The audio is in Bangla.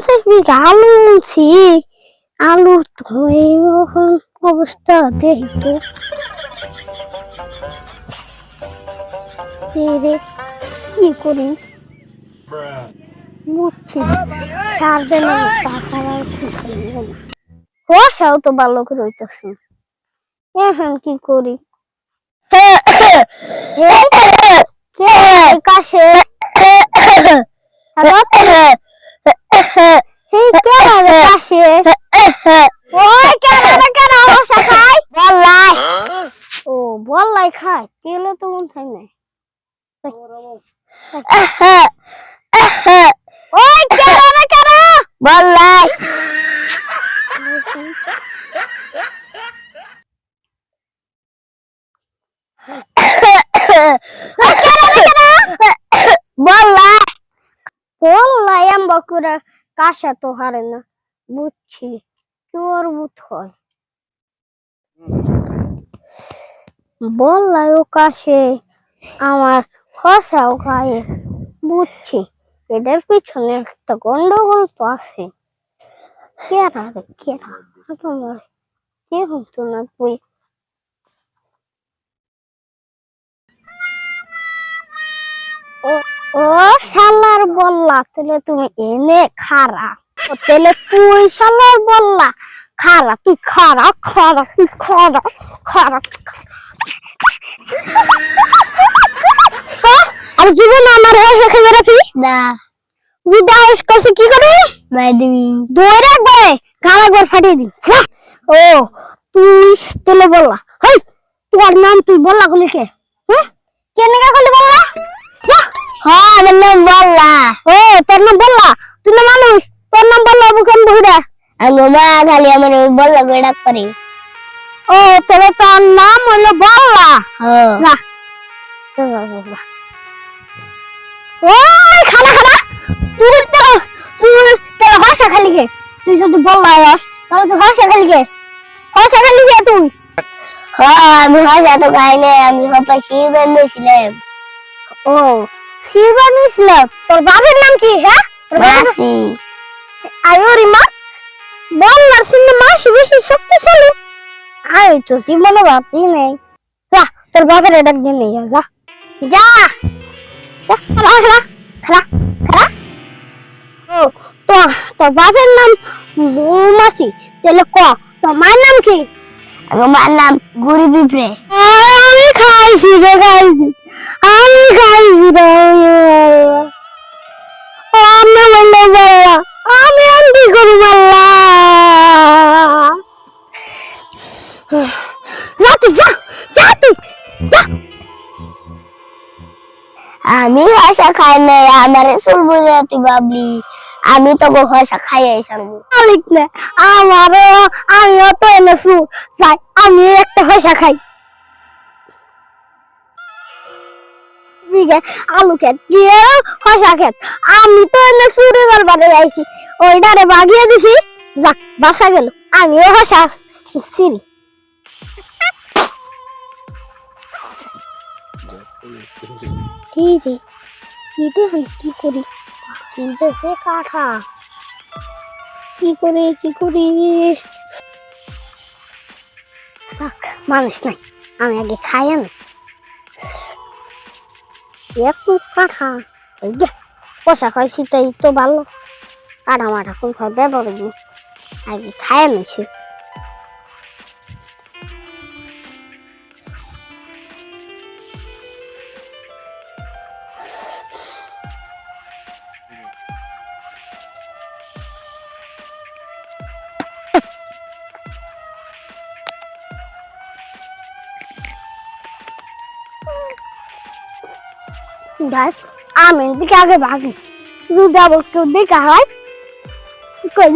পঞ্চাশ বিঘা আলু উনছি আলুর তো এইরকম অবস্থা দেখি তো। কি করি? বুঝছি সার দেন তাছাড়া নেব তো ভালো করে হইতেছে। এখন কি করি? এ, কে কাছে হ্যালো এই কে রে কাছে ওই কেন রে কেন রসা খাই বললাই ও বললাই খায় তেলে তো মন খাই নাই। ওই কেন? রে কেন? বললাই বললাই বললাই আম বকুরা কাশা তো হারে না। বুঝছি চোর বুথ হয়। বললাই ও কাশে আমার খসাও খায় বুঝছি, এদের পিছনে একটা গন্ডগোল তো আছে। কেরা রে, কেরা? তোমার কে হতো না তুই। ও শালার বললা, তাহলে তুমি এনে খারা। তাহলে তুই শালার বললা, খারা, তুই খারা খারা, তুই খারা খারা। আর জীবন আমার হয়ে খেয়ে রাখি না। কাছে কি করবি ম্যাডামি দৌড়ে গাল একবার ফাটিয়ে যা। ও তুই তেলে বললা। হেই তোর নাম তুই বললা গুলি কে? হ্যাঁ? কেন কা গুলি বললা। হ্যাঁ আমার নাম বললা। ও তোর নাম বললা? তুই না মানুষ? তোর নাম বললা বুকেন বুড়া আমি মা খালি আমার বললা করে ডাক পারি ও তাহলে তোর নাম হলো বললা। হ্যাঁ। যা। যা, যা, যা, যা। ওই খালা খালা। তুই তো তুই তাহলে হসা খালি খে তুই যদি বললা হস তাহলে তুই হসা খালি খে হসা খালি খে তুই? হ্যাঁ আমি ভাষা তো খাই নাই আমি হপা শিব এনেছিলাম ও শিরবান ইসলাম তোর বাবার নাম কি হ্যাঁ? তোর মাসি। আয়োরি মা। বল নার্সিং মাসি বেশি শক্তিশালী। আমি তো জীবনে ভাবতেই নেই। যা তোর বাপের ডাক দিয়ে নিয়ে যা। যা। খালা খালা খালা খালা ও তো তোর বাপের নাম মৌমাছি তাহলে ক তোর মায়ের নাম কি আমার নাম গুড়ি পিঁপড়ে আমি খাইছি রে খাইছি আমি খাইছি রে আমি বললে বললা আমি আন্টি করি বললা যা তুই যা আমি ভাষা খাই নাই, আমার সুর বুঝাতে বাবলি। আমি তো গো ভাষা খাই আইসাম। মালিক না, আমারও, আমিও তো এনেছু যাই, আমি একটা হসা খাই। আলু খেত গিয়ে হসা খেত আমি তো এনে চুরি করবার যাইছি ওইটারে বাগিয়ে দিছি। যাক বাসা গেল। আমিও হসা সিরি কি রে এটা কি করি? এটা সে কাঠা। কি করে, কি করি? মানুষ নাই, আমি আগে খাই না এক কাঠা, এই গে পয়সা খাইছি তাই তো ভালো। কাঠা মাঠা কোথাও ব্যবহার আগে খাই নিছি उड़ाए आमें दिखा के भागी। जुदा बोल के दिखा है कुछ